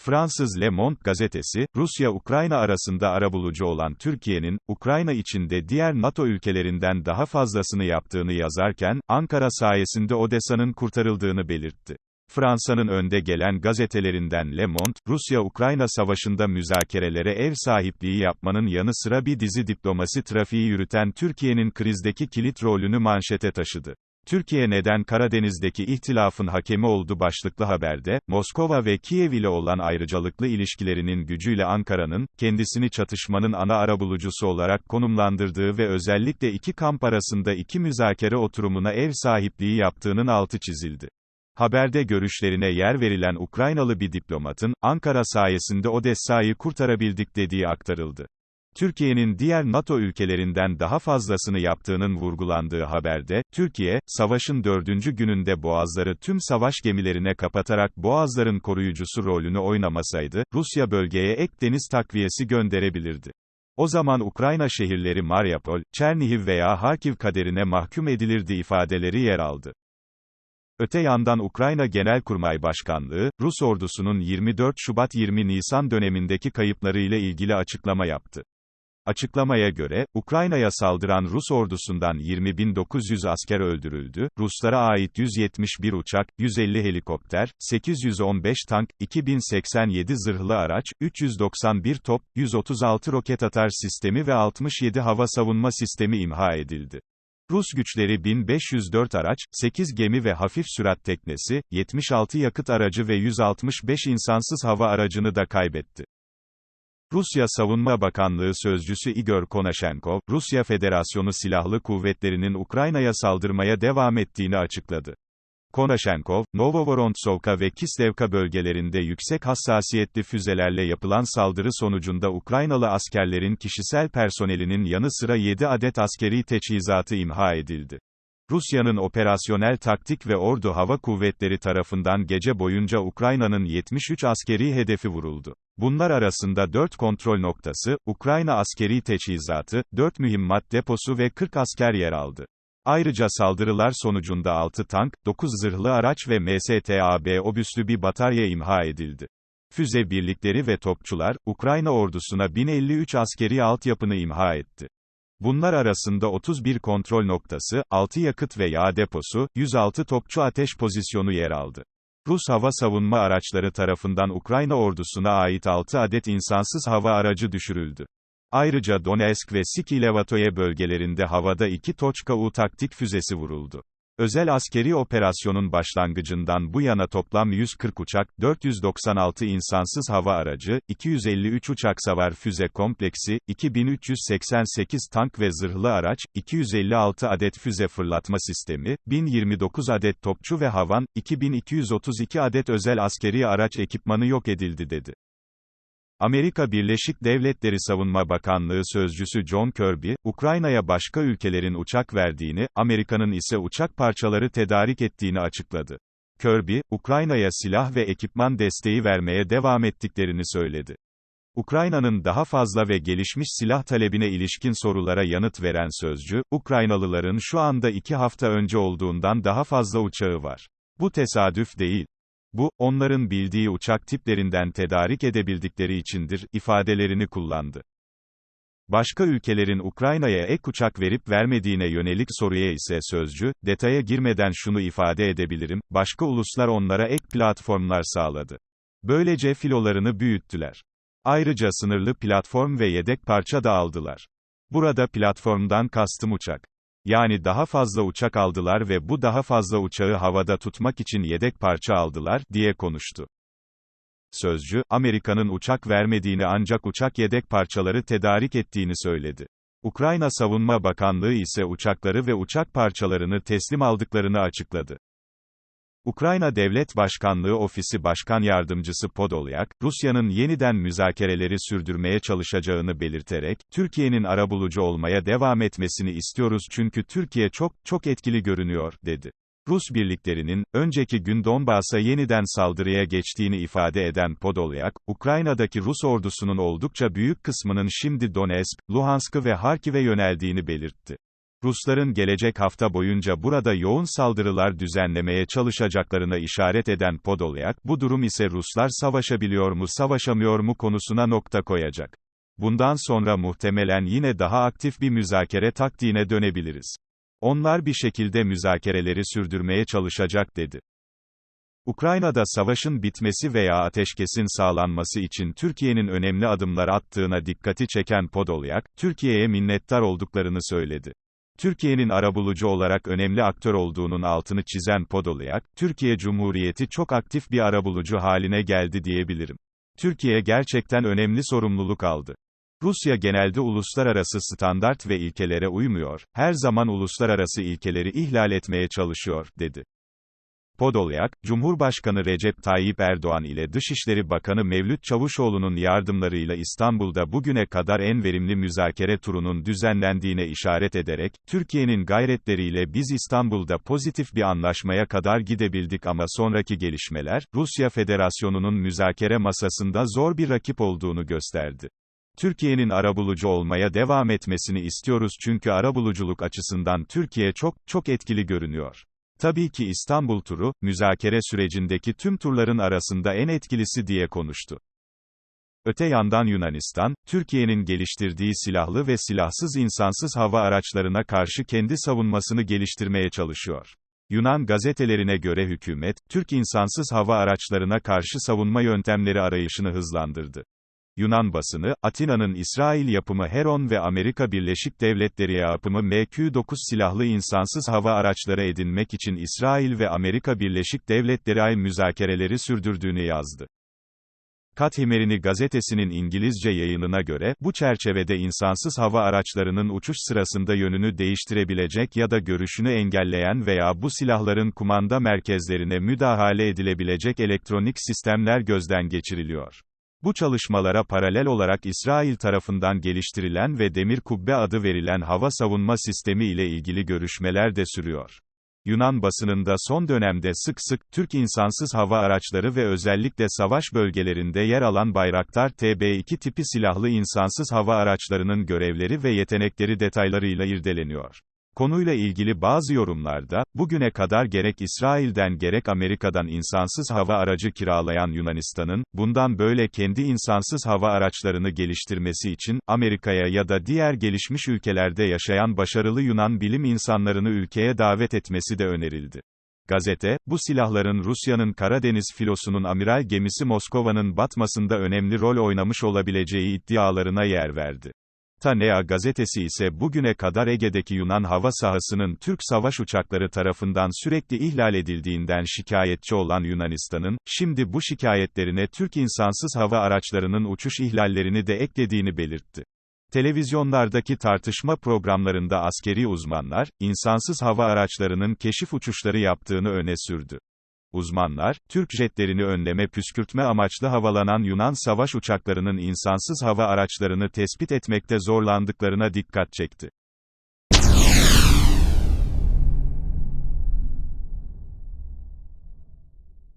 Fransız Le Monde gazetesi, Rusya-Ukrayna arasında arabulucu olan Türkiye'nin, Ukrayna içinde diğer NATO ülkelerinden daha fazlasını yaptığını yazarken, Ankara sayesinde Odessa'nın kurtarıldığını belirtti. Fransa'nın önde gelen gazetelerinden Le Monde, Rusya-Ukrayna savaşında müzakerelere ev sahipliği yapmanın yanı sıra bir dizi diplomasi trafiği yürüten Türkiye'nin krizdeki kilit rolünü manşete taşıdı. Türkiye neden Karadeniz'deki ihtilafın hakemi oldu başlıklı haberde, Moskova ve Kiev ile olan ayrıcalıklı ilişkilerinin gücüyle Ankara'nın, kendisini çatışmanın ana arabulucusu olarak konumlandırdığı ve özellikle iki kamp arasında iki müzakere oturumuna ev sahipliği yaptığının altı çizildi. Haberde görüşlerine yer verilen Ukraynalı bir diplomatın, Ankara sayesinde Odessa'yı kurtarabildik dediği aktarıldı. Türkiye'nin diğer NATO ülkelerinden daha fazlasını yaptığının vurgulandığı haberde, Türkiye, savaşın dördüncü gününde boğazları tüm savaş gemilerine kapatarak boğazların koruyucusu rolünü oynamasaydı, Rusya bölgeye ek deniz takviyesi gönderebilirdi. O zaman Ukrayna şehirleri Mariupol, Çernihiv veya Harkiv kaderine mahkum edilirdi ifadeleri yer aldı. Öte yandan Ukrayna Genelkurmay Başkanlığı, Rus ordusunun 24 Şubat-20 Nisan dönemindeki kayıplarıyla ilgili açıklama yaptı. Açıklamaya göre, Ukrayna'ya saldıran Rus ordusundan 20.900 asker öldürüldü, Ruslara ait 171 uçak, 150 helikopter, 815 tank, 2087 zırhlı araç, 391 top, 136 roket atar sistemi ve 67 hava savunma sistemi imha edildi. Rus güçleri 1504 araç, 8 gemi ve hafif sürat teknesi, 76 yakıt aracı ve 165 insansız hava aracını da kaybetti. Rusya Savunma Bakanlığı Sözcüsü Igor Konashenkov, Rusya Federasyonu Silahlı Kuvvetleri'nin Ukrayna'ya saldırmaya devam ettiğini açıkladı. Konashenkov, Novovorontsovka ve Kislevka bölgelerinde yüksek hassasiyetli füzelerle yapılan saldırı sonucunda Ukraynalı askerlerin kişisel personelinin yanı sıra 7 adet askeri teçhizatı imha edildi. Rusya'nın operasyonel taktik ve ordu hava kuvvetleri tarafından gece boyunca Ukrayna'nın 73 askeri hedefi vuruldu. Bunlar arasında 4 kontrol noktası, Ukrayna askeri teçhizatı, 4 mühimmat deposu ve 40 asker yer aldı. Ayrıca saldırılar sonucunda 6 tank, 9 zırhlı araç ve MSTAB obüslü bir batarya imha edildi. Füze birlikleri ve topçular, Ukrayna ordusuna 1053 askeri altyapını imha etti. Bunlar arasında 31 kontrol noktası, 6 yakıt ve yağ deposu, 106 topçu ateş pozisyonu yer aldı. Rus hava savunma araçları tarafından Ukrayna ordusuna ait 6 adet insansız hava aracı düşürüldü. Ayrıca Donetsk ve Sikilevatoye bölgelerinde havada iki Toçka-U taktik füzesi vuruldu. Özel askeri operasyonun başlangıcından bu yana toplam 140 uçak, 496 insansız hava aracı, 253 uçak savar füze kompleksi, 2388 tank ve zırhlı araç, 256 adet füze fırlatma sistemi, 1029 adet topçu ve havan, 2232 adet özel askeri araç ekipmanı yok edildi dedi. Amerika Birleşik Devletleri Savunma Bakanlığı Sözcüsü John Kirby, Ukrayna'ya başka ülkelerin uçak verdiğini, Amerika'nın ise uçak parçaları tedarik ettiğini açıkladı. Kirby, Ukrayna'ya silah ve ekipman desteği vermeye devam ettiklerini söyledi. Ukrayna'nın daha fazla ve gelişmiş silah talebine ilişkin sorulara yanıt veren sözcü, Ukraynalıların şu anda iki hafta önce olduğundan daha fazla uçağı var. Bu tesadüf değil. Bu, onların bildiği uçak tiplerinden tedarik edebildikleri içindir, ifadelerini kullandı. Başka ülkelerin Ukrayna'ya ek uçak verip vermediğine yönelik soruya ise sözcü, detaya girmeden şunu ifade edebilirim, başka uluslar onlara ek platformlar sağladı. Böylece filolarını büyüttüler. Ayrıca sınırlı platform ve yedek parça da aldılar. Burada platformdan kastım uçak. Yani daha fazla uçak aldılar ve bu daha fazla uçağı havada tutmak için yedek parça aldılar, diye konuştu. Sözcü, Amerika'nın uçak vermediğini ancak uçak yedek parçaları tedarik ettiğini söyledi. Ukrayna Savunma Bakanlığı ise uçakları ve uçak parçalarını teslim aldıklarını açıkladı. Ukrayna Devlet Başkanlığı Ofisi Başkan Yardımcısı Podolyak, Rusya'nın yeniden müzakereleri sürdürmeye çalışacağını belirterek, Türkiye'nin arabulucu olmaya devam etmesini istiyoruz çünkü Türkiye çok, çok etkili görünüyor, dedi. Rus birliklerinin, önceki gün Donbas'a yeniden saldırıya geçtiğini ifade eden Podolyak, Ukrayna'daki Rus ordusunun oldukça büyük kısmının şimdi Donetsk, Luhansk'ı ve Harkiv'e yöneldiğini belirtti. Rusların gelecek hafta boyunca burada yoğun saldırılar düzenlemeye çalışacaklarına işaret eden Podolyak, bu durum ise Ruslar savaşabiliyor mu savaşamıyor mu konusuna nokta koyacak. Bundan sonra muhtemelen yine daha aktif bir müzakere taktiğine dönebiliriz. Onlar bir şekilde müzakereleri sürdürmeye çalışacak dedi. Ukrayna'da savaşın bitmesi veya ateşkesin sağlanması için Türkiye'nin önemli adımlar attığına dikkati çeken Podolyak, Türkiye'ye minnettar olduklarını söyledi. Türkiye'nin arabulucu olarak önemli aktör olduğunun altını çizen Podolyak, Türkiye Cumhuriyeti çok aktif bir arabulucu haline geldi diyebilirim. Türkiye gerçekten önemli sorumluluk aldı. Rusya genelde uluslararası standart ve ilkelere uymuyor, her zaman uluslararası ilkeleri ihlal etmeye çalışıyor, dedi. Podolyak, Cumhurbaşkanı Recep Tayyip Erdoğan ile Dışişleri Bakanı Mevlüt Çavuşoğlu'nun yardımlarıyla İstanbul'da bugüne kadar en verimli müzakere turunun düzenlendiğine işaret ederek, Türkiye'nin gayretleriyle biz İstanbul'da pozitif bir anlaşmaya kadar gidebildik ama sonraki gelişmeler, Rusya Federasyonu'nun müzakere masasında zor bir rakip olduğunu gösterdi. Türkiye'nin arabulucu olmaya devam etmesini istiyoruz çünkü arabuluculuk açısından Türkiye çok, çok etkili görünüyor. Tabii ki İstanbul turu, müzakere sürecindeki tüm turların arasında en etkilisi diye konuştu. Öte yandan Yunanistan, Türkiye'nin geliştirdiği silahlı ve silahsız insansız hava araçlarına karşı kendi savunmasını geliştirmeye çalışıyor. Yunan gazetelerine göre hükümet, Türk insansız hava araçlarına karşı savunma yöntemleri arayışını hızlandırdı. Yunan basını, Atina'nın İsrail yapımı Heron ve Amerika Birleşik Devletleri yapımı MQ-9 silahlı insansız hava araçları edinmek için İsrail ve Amerika Birleşik Devletleri ay müzakereleri sürdürdüğünü yazdı. Kathimerini gazetesinin İngilizce yayınına göre, bu çerçevede insansız hava araçlarının uçuş sırasında yönünü değiştirebilecek ya da görüşünü engelleyen veya bu silahların kumanda merkezlerine müdahale edilebilecek elektronik sistemler gözden geçiriliyor. Bu çalışmalara paralel olarak İsrail tarafından geliştirilen ve Demir Kubbe adı verilen hava savunma sistemi ile ilgili görüşmeler de sürüyor. Yunan basınında son dönemde sık sık, Türk insansız hava araçları ve özellikle savaş bölgelerinde yer alan Bayraktar TB2 tipi silahlı insansız hava araçlarının görevleri ve yetenekleri detaylarıyla irdeleniyor. Konuyla ilgili bazı yorumlarda, bugüne kadar gerek İsrail'den gerek Amerika'dan insansız hava aracı kiralayan Yunanistan'ın, bundan böyle kendi insansız hava araçlarını geliştirmesi için, Amerika'ya ya da diğer gelişmiş ülkelerde yaşayan başarılı Yunan bilim insanlarını ülkeye davet etmesi de önerildi. Gazete, bu silahların Rusya'nın Karadeniz filosunun amiral gemisi Moskova'nın batmasında önemli rol oynamış olabileceği iddialarına yer verdi. Tanea gazetesi ise bugüne kadar Ege'deki Yunan hava sahasının Türk savaş uçakları tarafından sürekli ihlal edildiğinden şikayetçi olan Yunanistan'ın, şimdi bu şikayetlerine Türk insansız hava araçlarının uçuş ihlallerini de eklediğini belirtti. Televizyonlardaki tartışma programlarında askeri uzmanlar, insansız hava araçlarının keşif uçuşları yaptığını öne sürdü. Uzmanlar, Türk jetlerini önleme püskürtme amaçlı havalanan Yunan savaş uçaklarının insansız hava araçlarını tespit etmekte zorlandıklarına dikkat çekti.